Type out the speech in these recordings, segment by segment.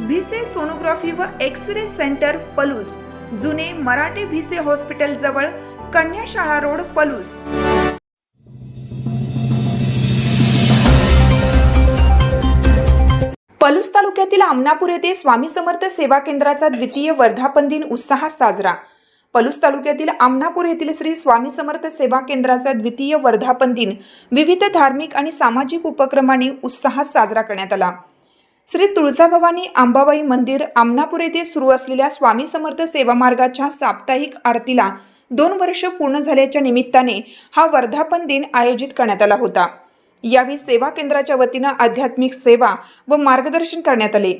Bhise sonography व X ray centre Palus. जुने Marathe Bhise hospital जवळ कन्याशाळा रोड पलूस. पलूस तालुक्यातील आमनापूर येथे स्वामी समर्थ सेवा केंद्राचा द्वितीय वर्धापन दिन उत्साहात साजरा. पलूस तालुक्यातील आमनापूर येथील श्री स्वामी समर्थ सेवा केंद्राचा द्वितीय वर्धापन दिन विविध धार्मिक आणि सामाजिक उपक्रमांनी उत्साहात साजरा करण्यात आला. श्री तुळजाभवानी अंबाबाई मंदिर आमनापूर येथे सुरू असलेल्या स्वामी समर्थ सेवा मार्गाच्या साप्ताहिक आरतीला दोन वर्ष पूर्ण झाल्याच्या निमित्ताने हा वर्धापन दिन आयोजित करण्यात आला होता. यावेळी सेवा केंद्राच्या वतीनं आध्यात्मिक सेवा व मार्गदर्शन करण्यात आले.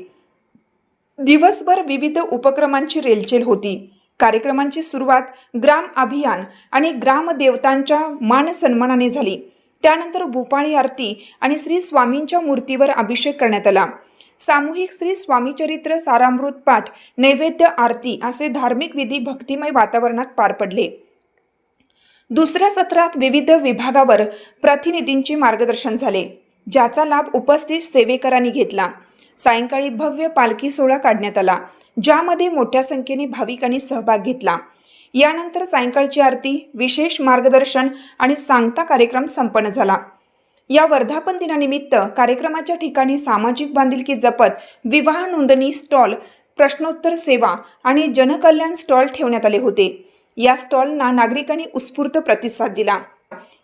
दिवसभर विविध उपक्रमांची रेलचेल होती. कार्यक्रमांची सुरुवात ग्राम अभियान आणि ग्रामदेवतांच्या मान सन्मानाने झाली. त्यानंतर भूपाळी आरती आणि श्री स्वामींच्या मूर्तीवर अभिषेक करण्यात आला. सामूहिक श्री स्वामीचरित्र सारामृत पाठ नैवेद्य आरती असे धार्मिक विधी भक्तिमय वातावरणात पार पडले. दुसऱ्या सत्रात विविध विभागावर प्रतिनिधींचे मार्गदर्शन झाले ज्याचा लाभ उपस्थित सेवेकरांनी घेतला. सायंकाळी भव्य पालखी सोहळा काढण्यात आला ज्यामध्ये मोठ्या संख्येने भाविकांनी सहभाग घेतला. यानंतर सायंकाळची आरती विशेष मार्गदर्शन आणि सांगता कार्यक्रम संपन्न झाला. या वर्धापन दिनानिमित्त कार्यक्रमाच्या ठिकाणी सामाजिक बांधिलकी जपत विवाह नोंदणी स्टॉल प्रश्नोत्तर सेवा आणि जनकल्याण स्टॉल ठेवण्यात आले होते. या स्टॉलना नागरिकांनी उत्स्फूर्त प्रतिसाद दिला.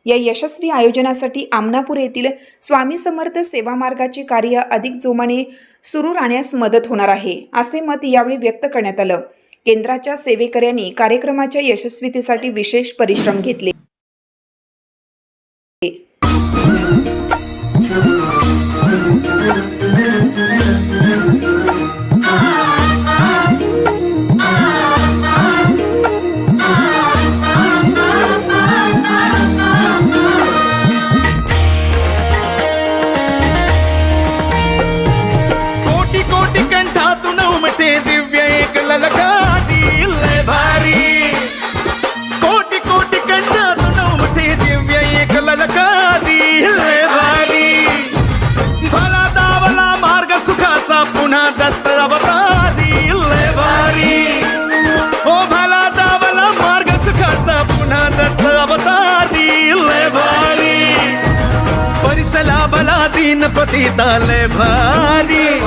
या यशस्वी आयोजनासाठी आमनापूर येथील स्वामी समर्थ सेवा मार्गाचे कार्य अधिक जोमाने सुरू राहण्यास मदत होणार आहे असे मत यावेळी व्यक्त करण्यात आलं. केंद्राच्या सेवेकऱ्यांनी कार्यक्रमाच्या यशस्वीतेसाठी विशेष परिश्रम घेतले. పైన పతితాలే భారీ